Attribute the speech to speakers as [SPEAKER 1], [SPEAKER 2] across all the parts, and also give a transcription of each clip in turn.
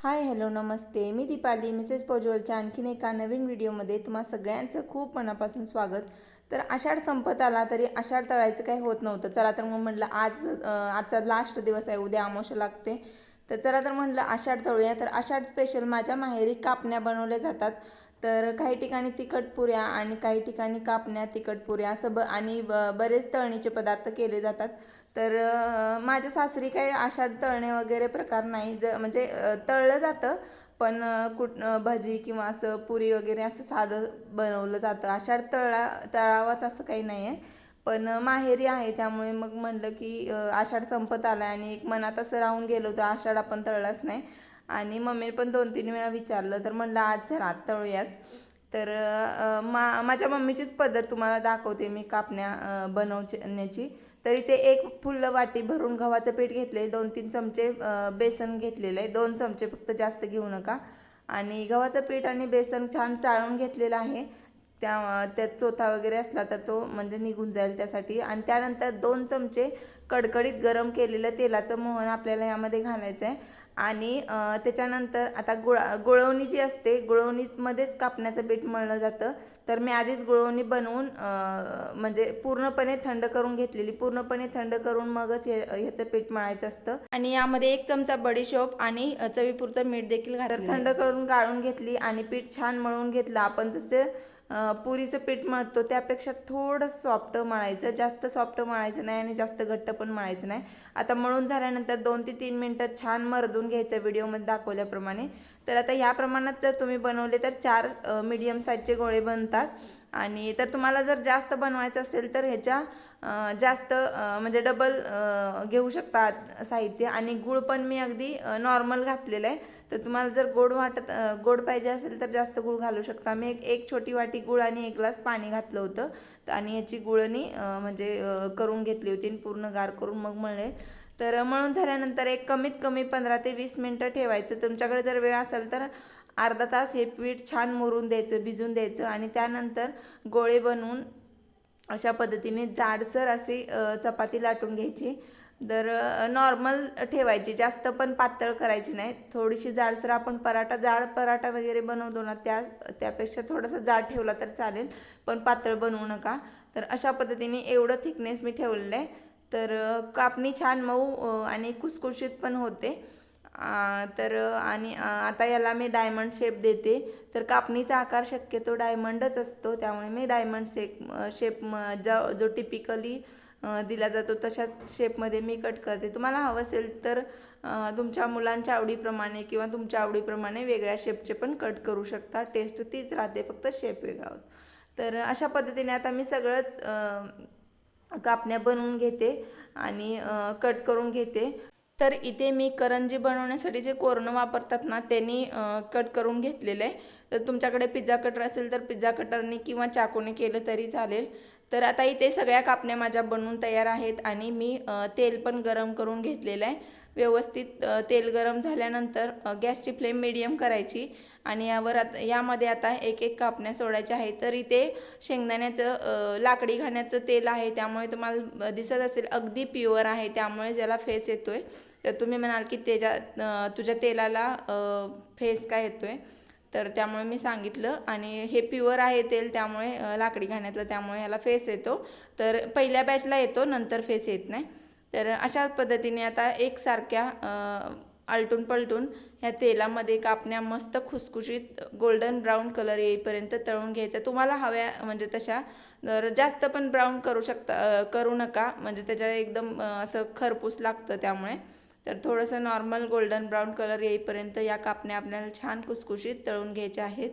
[SPEAKER 1] हाय hello नमस्ते. मी Deepali Mrs पोजवलच्या आणखीन एका नवीन व्हिडिओमध्ये तुम्हा सगळ्यांचं खूप मनापासून स्वागत. तर आषाढ संपत आला तरी आषाढ तळायचं काही होत नव्हतं. चला तर मग म्हटलं आज आजचा लास्ट दिवस आहे. उद्या आमोश लागते. तर चला तर म्हटलं आषाढ तळूया. तर आषाढ स्पेशल माझ्या माहेरी कापण्या बनवल्या जातात. तर काही ठिकाणी तिखट पुऱ्या आणि काही ठिकाणी कापण्या तिखट पुऱ्या असं ब आणि ब बरेच तळणीचे पदार्थ केले जातात. तर माझ्या सासरी काही आषाढ तळणे वगैरे प्रकार नाही. ज म्हणजे तळलं जातं पण कुठ भजी किंवा असं पुरी वगैरे असं साधं बनवलं जातं. आषाढ तळा तळावाच असं काही नाही आहे. पण माहेरी आहे त्यामुळे मग म्हणलं की आषाढ संपत आला आणि एक मनात असं राहून गेलो होतं आषाढ आपण तळलाच नाही. आणि मम्मीने पण दोन तीन वेळा विचारलं तर म्हणलं आज झाला आज तळूयाच. तर मा माझ्या मम्मीचीच पद्धत तुम्हाला दाखवते मी कापण्या बनवण्याची. तर इथे एक फुल्ल वाटी भरून गव्हाचं पीठ घेतले दोन तीन चमचे बेसन घेतलेलं आहे. दोन चमचे फक्त जास्त घेऊ नका. आणि गव्हाचं पीठ आणि बेसन छान चाळून घेतलेलं आहे. त्या त्यात चोथा वगैरे असला तर तो म्हणजे निघून जाईल त्यासाठी. आणि त्यानंतर दोन चमचे कडकडीत गरम केलेलं तेलाचं मोहन आपल्याला यामध्ये घालायचं आहे आणि त्याच्यानंतर आता गुळा गुळवणी जी असते गुळवणीमध्येच कापण्याचं पीठ मळलं जातं. तर मी आधीच गुळवणी बनवून म्हणजे पूर्णपणे थंड करून घेतलेली. पूर्णपणे थंड करून मगच हे ह्याचं पीठ मळायचं असतं. आणि यामध्ये एक चमचा बडीशोप आणि चवीपुरतं मीठ देखील घातलं थंड करून गाळून घेतली आणि पीठ छान मळून घेतलं. आपण जसे पुरीचं पीठ मळतो त्यापेक्षा थोडं सॉफ्ट मळायचं. जास्त सॉफ्ट मळायचं नाही आणि जास्त घट्ट पण मळायचं नाही. आता मळून झाल्यानंतर दोन ते तीन मिनटं छान मरदून घ्यायचं व्हिडिओमध्ये दाखवल्याप्रमाणे. तर आता ह्या प्रमाणात जर तुम्ही बनवले तर चार मीडियम साईजचे गोळे बनतात. आणि तर तुम्हाला जर जास्त बनवायचं असेल तर ह्याच्या जास्त म्हणजे डबल घेऊ शकतात साहित्य. आणि गूळ पण मी अगदी नॉर्मल घातलेलं आहे. तर तुम्हाला जर गोड वाटत गोड पाहिजे असेल तर जास्त गूळ घालू शकता. मी एक एक छोटी वाटी गूळ आणि एक ग्लास पाणी घातलं होतं. तर आणि याची गुळणी म्हणजे करून घेतली होती आणि पूर्ण गार करून मग मळले. तर मळून झाल्यानंतर एक कमीत कमी पंधरा ते वीस मिनटं ठेवायचं. तुमच्याकडे जर वेळ असेल तर अर्धा तास हे पीठ छान मुरून द्यायचं भिजून द्यायचं आणि त्यानंतर गोळे बनवून अशा पद्धतीने जाडसर अशी चपाती लाटून घ्यायची. तर नॉर्मल ठेवायची. जास्त पण पातळ करायची नाही थोडीशी जाडसर आपण पराठा जाड पराठा वगैरे बनवतो ना त्या त्यापेक्षा थोडंसं जाड ठेवला तर चालेल पण पातळ बनवू नका. तर अशा पद्धतीने एवढं थिकनेस मी ठेवलेलं आहे. तर कापणी छान मऊ आणि कुसकुशीत पण होते. तर आणि आता याला मी डायमंड शेप देते. तर कापणीचा आकार शक्यतो डायमंडच असतो. त्यामुळे मी डायमंड शेप शेप जो जो टिपिकली दिला जातो तशाच शेपमध्ये मी कट करते. तुम्हाला हवं असेल तर तुमच्या मुलांच्या आवडीप्रमाणे किंवा तुमच्या आवडीप्रमाणे वेगळ्या शेपचे पण कट करू शकता. टेस्ट तीच राहते फक्त शेप वेगळा होत तर अशा पद्धतीने आता मी सगळंच कापण्या बनवून घेते आणि कट करून घेते. तर इथे मी करंजी बनवण्यासाठी जे कोरणं वापरतात ना त्यांनी कट करून घेतलेलं आहे. तर तुमच्याकडे पिझ्झा कटर असेल तर पिझ्झा कटरने किंवा चाकूने केलं तरी चालेल. तर आता इथे सगळ्या कापण्या माझ्या बनवून तयार आहेत आणि मी तेल पण गरम करून घेतलेलं आहे. व्यवस्थित तेल गरम झाल्यानंतर गॅसची फ्लेम मिडियम करायची आणि यावर आता यामध्ये आता एक एक कापण्या सोडायच्या आहेत. तर इथे शेंगदाण्याचं लाकडी घाण्याचं तेल आहे त्यामुळे तुम्हाला दिसत असेल अगदी प्युअर आहे त्यामुळे ज्याला फेस येतो आहे तर तुम्ही म्हणाल की त्याच्या तुझ्या तेलाला फेस काय आहे तर त्यामुळे मी सांगितलं आणि हे प्युअर आहे तेल त्यामुळे लाकडी घाण्यातलं त्यामुळे याला फेस येतो. तर पहिल्या बॅचला येतो नंतर फेस येत नाही. तर अशा पद्धतीने आता एकसारख्या आलटून पलटून ह्या तेलामध्ये कापण्या मस्त खुसखुशीत गोल्डन ब्राऊन कलर येईपर्यंत तळून घ्यायचं. तुम्हाला हव्या म्हणजे तशा तर जास्त पण ब्राऊन करू शकता करू नका. म्हणजे त्याच्या एकदम असं खरपूस लागतं त्यामुळे. तर थोडंसं नॉर्मल गोल्डन ब्राऊन कलर येईपर्यंत या कापण्या आपल्याला छान कुसकुशीत तळून घ्यायच्या आहेत.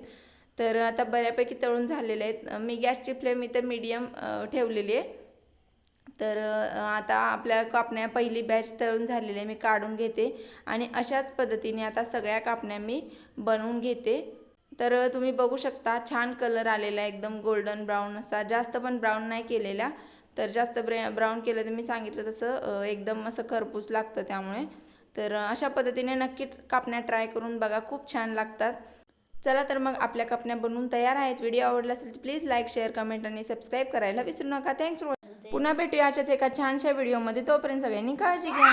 [SPEAKER 1] तर आता बऱ्यापैकी तळून झालेले आहेत. मी गॅसची फ्लेम इथं मीडियम ठेवलेली आहे. तर आता आपल्या कापण्या पहिली बॅच तळून झालेली आहे. मी काढून घेते आणि अशाच पद्धतीने आता सगळ्या कापण्या मी बनवून घेते. तर तुम्ही बघू शकता छान कलर आलेला आहे. एकदम गोल्डन ब्राऊन असा. जास्त पण ब्राऊन नाही केलेला. तर जास्त ब्रे ब्राऊन केलं तर मी सांगितलं तसं एकदम असं खरपूस लागतं त्यामुळे. तर अशा पद्धतीने नक्की कापण्या ट्राय करून बघा खूप छान लागतात. चला तर मग आपल्या कापण्या बनवून तयार आहेत. व्हिडिओ आवडला असेल तर प्लीज लाईक शेअर कमेंट आणि सबस्क्राईब करायला विसरू नका. थँक्स पुन्हा भेटूया अशाच एका छानशा व्हिडिओमध्ये. तोपर्यंत सगळ्यांनी काळजी घ्या.